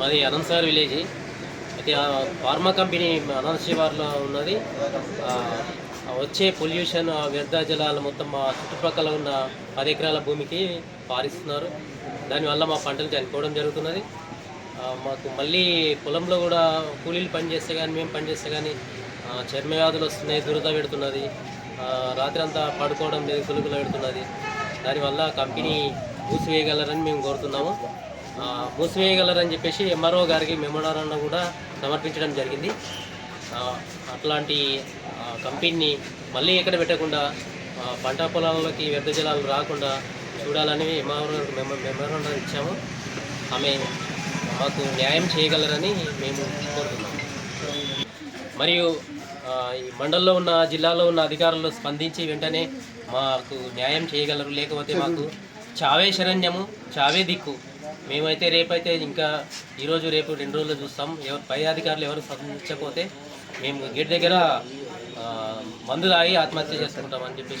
మాది అనంతసార్ విలేజ్. అయితే ఆ ఫార్మా కంపెనీ అనంత శివార్లో ఉన్నది. వచ్చే పొల్యూషన్ వ్యర్థ జలాలు మొత్తం మా చుట్టుపక్కల ఉన్న పది ఎకరాల భూమికి పారిస్తున్నారు. దానివల్ల మా పంటలు చనిపోవడం జరుగుతున్నది. మాకు మళ్ళీ పొలంలో కూడా కూలీలు పని చేస్తే కానీ మేము పనిచేస్తే కానీ చర్మ వ్యాధులు వస్తున్నాయి దురద పెడుతున్నది. రాత్రి అంతా పడుకోవడం లేదు కులుకులు పెడుతున్నది. దానివల్ల కంపెనీ మూసివేయగలరని మేము కోరుతున్నాము. మూసివేయగలరని చెప్పేసి ఎంఆర్ఓ గారికి మెమోరాండం కూడా సమర్పించడం జరిగింది. అట్లాంటి కంపెనీని మళ్ళీ ఎక్కడ పెట్టకుండా పంట పొలాలలోకి వ్యర్థ జలాలు రాకుండా చూడాలని ఎంఆర్ఓ మెమోరాండం ఇచ్చాము. ఆమె మాకు న్యాయం చేయగలరని మేము కోరుతున్నాము మరియు ఈ మండలంలో ఉన్న జిల్లాలో ఉన్న అధికారులు స్పందించి వెంటనే మాకు న్యాయం చేయగలరు. లేకపోతే మాకు చావే శరణ్యము చావే దిక్కు. మేమైతే రేపైతే ఇంకా ఈరోజు రేపు రెండు రోజులు చూస్తాం. ఎవరు పై అధికారులు ఎవరు స్పందించకపోతే మేము గేట్ దగ్గర మందు తాగి ఆత్మహత్య చేసుకుంటామని చెప్పేసి